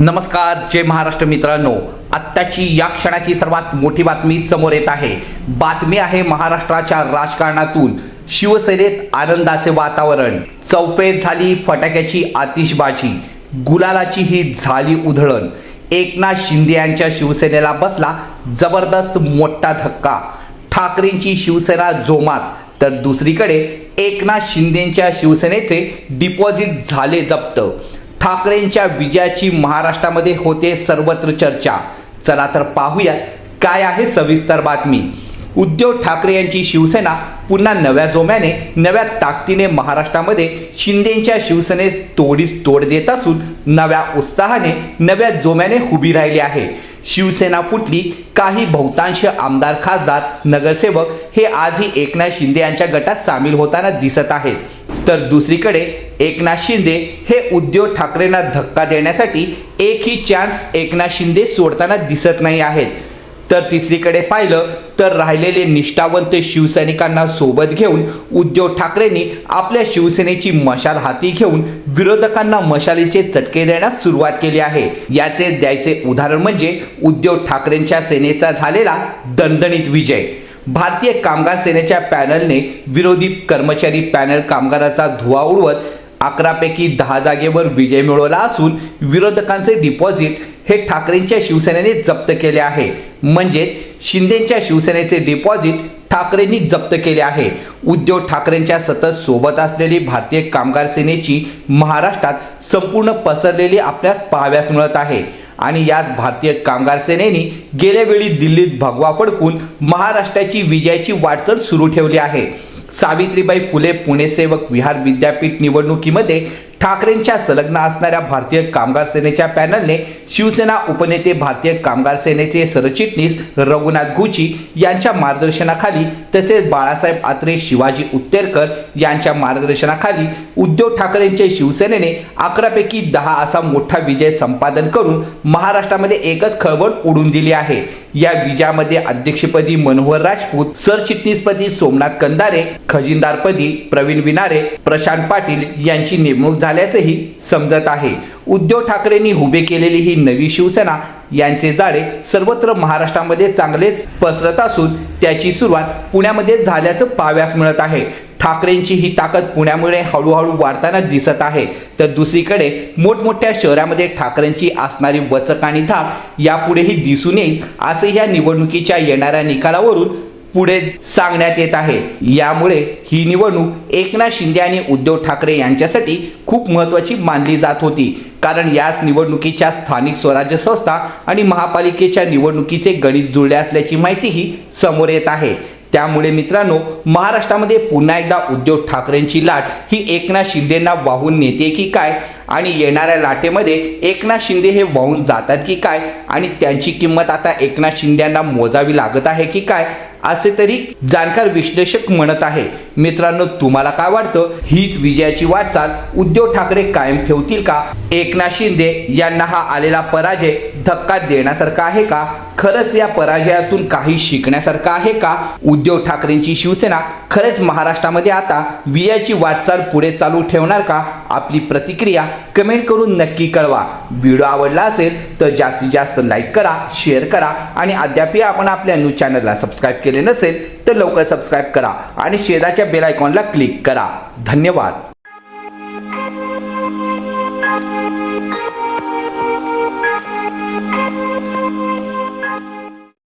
नमस्कार जय महाराष्ट्र मित्रांनो. आत्ताची या क्षणाची सर्वात मोठी बातमी समोर येत आहे. बातमी आहे महाराष्ट्राच्या राजकारणातून. शिवसेनेत आनंदाचे वातावरण. चौफेर झाली फटाक्याची आतिषबाजी. गुलालाची ही झाली उधळण. एकनाथ शिंदे यांच्या शिवसेनेला बसला जबरदस्त मोठा धक्का. ठाकरेंची शिवसेना जोमात. तर दुसरीकडे एकनाथ शिंदेच्या शिवसेनेचे डिपॉझिट झाले जप्त. ठाकरेंच्या विजयाची महाराष्ट्रामध्ये होते सर्वत्र चर्चा. चला तर पाहूयात काय आहे सविस्तर बातमी. उद्धव ठाकरे यांची शिवसेना पुन्हा नव्या जोम्याने नव्या ताकदीने महाराष्ट्रामध्ये शिंदेच्या शिवसेनेत तोडीस तोड देत असून नव्या उत्साहाने नव्या जोम्याने उभी राहिली आहे. शिवसेना फुटली काही बहुतांश आमदार खासदार नगरसेवक हे आजही एकनाथ शिंदे यांच्या गटात सामील होताना दिसत आहेत. तर दुसरीकडे एकनाथ शिंदे हे उद्धव ठाकरेंना धक्का देण्यासाठी एकही चान्स एकनाथ शिंदे सोडताना दिसत नाही आहेत. तर तिसरीकडे पाहिलं तर राहिलेले निष्ठावंत शिवसैनिकांना सोबत घेऊन उद्धव ठाकरेंनी आपल्या शिवसेनेची मशाल हाती घेऊन विरोधकांना मशालीचे चटके देण्यास सुरुवात केली आहे. याचे द्यायचे उदाहरण म्हणजे उद्धव ठाकरेंच्या सेनेचा झालेला दणदणीत विजय. भारतीय कामगार सेनेच्या पॅनलने विरोधी कर्मचारी पॅनल कामगाराचा धुवा उडवत अकरापैकी दहा जागेवर विजय मिळवला असून विरोधकांचे डिपॉझिट हे ठाकरेंच्या शिवसेनेने जप्त केले आहे. म्हणजे शिंदेच्या शिवसेनेचे डिपॉझिट ठाकरेंनी जप्त केले आहे. उद्धव ठाकरेंच्या सतत सोबत असलेली भारतीय कामगार सेनेची महाराष्ट्रात संपूर्ण पसरलेली आपल्यास पाहाव्यास मिळत आहे. आणि यात भारतीय कामगार सेनेने गेल्या वेळी दिल्लीत भगवा फडकून महाराष्ट्राची विजयाची वाटचाल सुरू ठेवली आहे. सावित्रीबाई फुले पुणे सेवक विहार विद्यापीठ निवडणुकीमध्ये ठाकरेंच्या संलग्न असणाऱ्या भारतीय कामगार सेनेच्या पॅनलने शिवसेना उपनेते भारतीय कामगार सेनेचे सरचिटणीस रघुनाथ गुची यांच्या मार्गदर्शनाखाली तसेच बाळासाहेब आत्रे शिवाजी उत्तेरकर यांच्या मार्गदर्शनाखाली उद्धव ठाकरेंचे शिवसेनेने अकरापैकी दहा असा मोठा विजय संपादन करून महाराष्ट्रामध्ये एकच खळबळ उडून दिली आहे. या विजयामध्ये अध्यक्षपदी मनोहर राजपूत सरचिटणीसपदी सोमनाथ कंदारे खजिनदारपदी प्रवीण विनारे प्रशांत पाटील यांची नेमणूक झाल्याचंही समजत आहे. उद्धव ठाकरेंनी उभे केलेली ही नवी शिवसेना यांचे जाळे सर्वत्र महाराष्ट्रामध्ये चांगलेच पसरत असून त्याची सुरुवात पुण्यामध्ये झाल्याचं पाहाव्यास मिळत आहे. ठाकरेंची ही ताकद पुण्यामुळे हळूहळू वाढताना दिसत आहे. तर दुसरीकडे मोठमोठ्या शहरामध्ये ठाकरेंची असणारी वचक आणि धाक यापुढेही दिसून येईल असे या निवडणुकीच्या येणाऱ्या निकालावरून पुढे सांगण्यात येत आहे. यामुळे ही निवडणूक एकनाथ शिंदे आणि उद्धव ठाकरे यांच्यासाठी खूप महत्त्वाची मानली जात होती. कारण याच निवडणुकीच्या स्थानिक स्वराज्य संस्था आणि महापालिकेच्या निवडणुकीचे गणित जुळले असल्याची माहितीही समोर येत आहे. त्यामुळे मित्रांनो महाराष्ट्रामध्ये पुन्हा एकदा उद्धव ठाकरेंची लाट ही एकनाथ शिंदेंना वाहून नेते की काय? आणि येणाऱ्या लाटेमध्ये एकनाथ शिंदे हे वाहून जातात की काय? आणि त्यांची किंमत आता एकनाथ शिंदेंना मोजावी लागत आहे की काय? असे तरी जाणकार विश्लेषक म्हणत आहे. मित्रांनो तुम्हाला काय वाटतं? हीच विजयाची वाटचाल उद्धव ठाकरे कायम ठेवतील का? एकनाथ शिंदे यांना हा आलेला पराजय धक्का देण्यासारखा आहे का? खरंच या पराजयातून काही शिकण्यासारखं आहे का? उद्धव ठाकरेंची शिवसेना खरंच महाराष्ट्रामध्ये आता विजयाची वाटचाल पुढे चालू ठेवणार का? आपली प्रतिक्रिया कमेंट करून नक्की कळवा. व्हिडिओ आवडला असेल तर जास्तीत जास्त लाईक करा शेअर करा आणि अद्यापही आपण आपल्या न्यूज चॅनलला सबस्क्राईब केले नसेल तर लवकर सबस्क्राईब करा आणि शेजाच्या बेल आयकॉनला क्लिक करा. धन्यवाद.